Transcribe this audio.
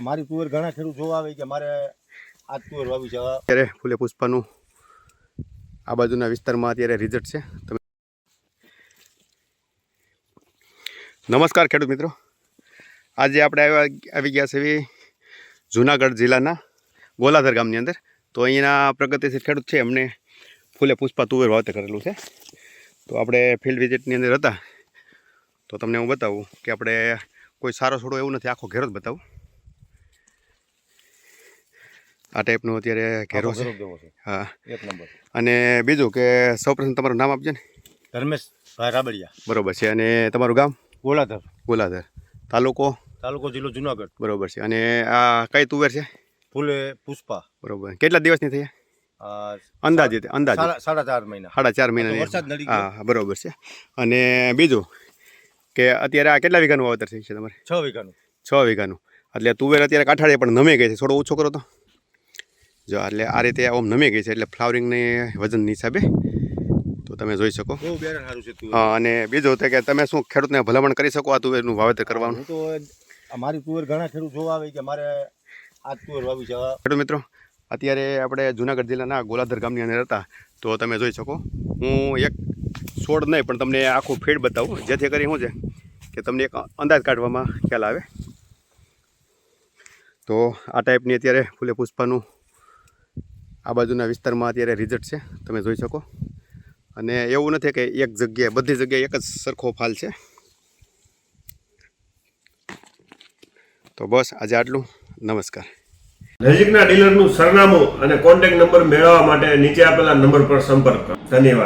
અમારી તુવેર ઘણા ખેડૂત જોવા આવે કે મારે આ તુવેર વાવી છે. અત્યારે ફૂલે પુષ્પાનું આ બાજુના વિસ્તારમાં અત્યારે રિઝલ્ટ છે. તમે નમસ્કાર ખેડૂત મિત્રો. આજે આપણે આવ્યા આવી ગયા છે જુનાગઢ જિલ્લાના ગોલાધર ગામની અંદર. તો અહીંના પ્રગતિશીલ ખેડૂત છે એમને ફૂલે પુષ્પા તુવેર વાવેતર કરેલું છે. તો આપણે ફિલ્ડ વિઝિટની અંદર હતા. તો તમને હું બતાવું કે આપણે કોઈ સારો છોડો એવું નથી, આખો ઘેરો જ બતાવું. આ ટાઈપનો અત્યારે ઘેરો છે. હા. એક નંબર. અને બીજું કે સૌપ્રથમ તમારું નામ આપજો ને. ધર્મેશ ભાઈ રાબડિયા. બરોબર છે. અને તમારું ગામ? ગોલાધર. ગોલાધર. તાલુકો? તાલુકો જિલ્લો જુનાગઢ. બરોબર છે. અને આ કઈ તુવેર છે? ફૂલે પુષ્પા. બરોબર. કેટલા દિવસની થઈ? અંદાજે અંદાજે. સાડા ચાર મહિના. સાડા ચાર મહિના હા, બરોબર છે. અને બીજું કે અત્યારે આ કેટલા વીઘાનું વાવતર થઈ છે તમારે? છ વીઘાનું. છ વીઘાનું. એટલે તુવેર અત્યારે કાંઠાળે પણ નમે ગઈ છે. થોડો ઓછો કરો તો. જો એટલે આ રીતે આમ નમી ગઈ છે એટલે ફ્લાવરિંગને વજનની હિસાબે. તો તમે જોઈ શકો. અને બીજું તો કે તમે શું ખેડૂતને ભલામણ કરી શકો આ તુવેરનું વાવેતર કરવાનું? તો અમારી તુવેર ઘણા ખેડૂત જોવા આવે કે મારે આ તુવેર વાવી છે. ખેડૂત મિત્રો અત્યારે આપણે જુનાગઢ જિલ્લાના ગોલાધર ગામની અંદર હતા તો તમે જોઈ શકો. હું એક છોડ નહીં પણ તમને આખું ફીડ બતાવું. જેથી કરી શું છે કે તમને એક અંદાજ કાઢવામાં ખ્યાલ આવે. તો આ ટાઈપની અત્યારે ફૂલે પુષ્પાનું આ બાજુના વિસ્તારમાં અત્યારે રિઝલ્ટ છે, તમે જોઈ શકો. અને એવું નથી કે એક જગ્યાએ, બધી જગ્યાએ એક જ સરખો ફાલ છે. તો બસ આજે આટલું. નમસ્કાર. નજીકના ડીલરનું સરનામું અને કોન્ટેક્ટ નંબર મેળવવા માટે નીચે આપેલા નંબર પર સંપર્ક કરો. ધન્યવાદ.